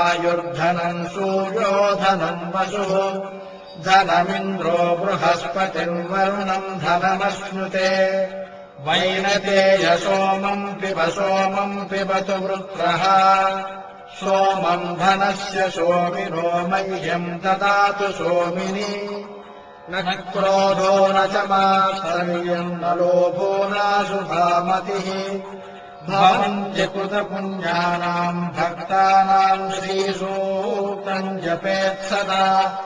आयुर्धनम् सूर्योधनम् वसुः। धनमिन्द्रो बृहस्पतिर्वरुणम् धनमश्नुते। वैनतेय सोमम् पिब सोमम् पिबतु वृत्रः। सोमम् धनस्य सोमिनो मह्यम् ददातु सोमिनि। न क्रोधो न च मात्सर्यम् न लोभो नाशुभामतिः कृतपुण्यानाम् भक्तानाम् श्रीसूक्तम् जपेत्सदा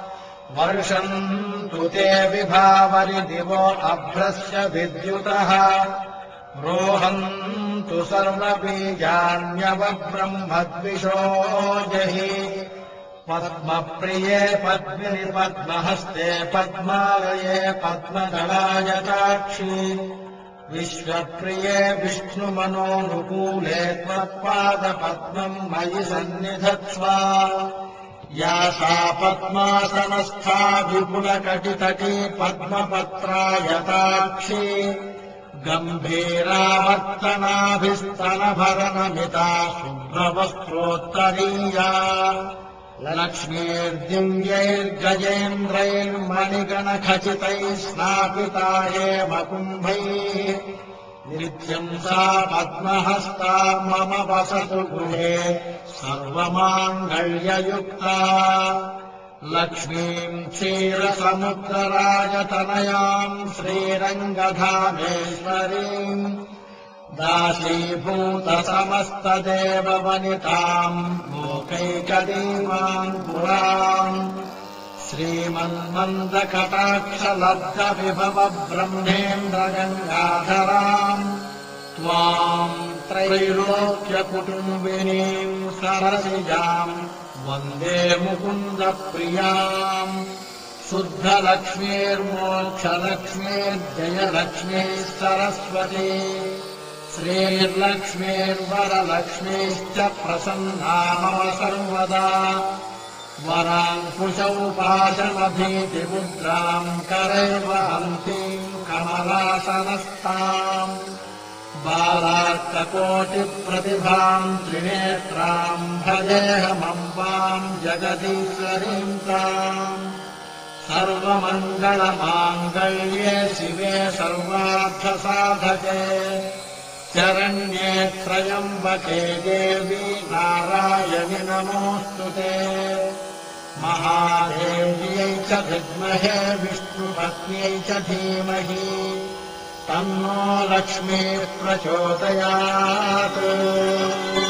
वर्षन्तु ते विभावरि दिवो अभ्रस्य विद्युतः। रोहन्तु सर्वबीजान्यवब्रह्मद्विषो जहि। पद्मप्रिये पद्मिनि पद्महस्ते पद्मालये पद्मदलायताक्षि विश्वप्रिये विष्णुमनोनुकूले त्वत्पादपद्मम् मयि सन्निधत्स्व। या सा पद्मासनस्था विपुलकटितटी पद्मपत्रायताक्षी। गम्भीरावर्तनाभिस्तनभरणमिता शुभ्रवस्त्रोत्तरीया लक्ष्मीर्दिव्यैर्गजेन्द्रैर्मणिगणखचितैः स्नापिता एव कुम्भैः नित्यम् सा पद्महस्ता मम वसतु गृहे सर्वमाङ्गल्ययुक्ता। लक्ष्मीम् क्षीरसमुद्रराजतनयाम् श्रीरङ्गधामेश्वरीम् दासीभूतसमस्तदेववनिताम् लोकैकदीमाम् पुराम् श्रीमन्मन्दकटाक्षलब्धविभव ब्रह्मेन्द्रगङ्गाधराम् त्वाम् त्रैलोक्यकुटुम्बिनीम् सरसिजाम् वन्दे मुकुन्दप्रियाम् शुद्धलक्ष्मीर्मोक्षलक्ष्मीर्जयलक्ष्मीः सरस्वती श्रीर्लक्ष्मीर्वरलक्ष्मीश्च प्रसन्ना मम सर्वदा वराङ्कुशौ पाशमभीतिमुद्राम् करैव हन्तीम् कमलासनस्ताम्। बालार्ककोटिप्रतिभाम् त्रिनेत्राम् भजेऽहमम्बाम् जगदीश्वरीम् ताम्। सर्वमङ्गलमाङ्गल्ये शिवे सर्वार्थसाधके शरण्ये त्र्यम्बके देवी नारायणि नमोऽस्तु ते। महादेव्यै च विद्महे विष्णुपत्न्यै च धीमहि। तन्नो लक्ष्मीः प्रचोदयात्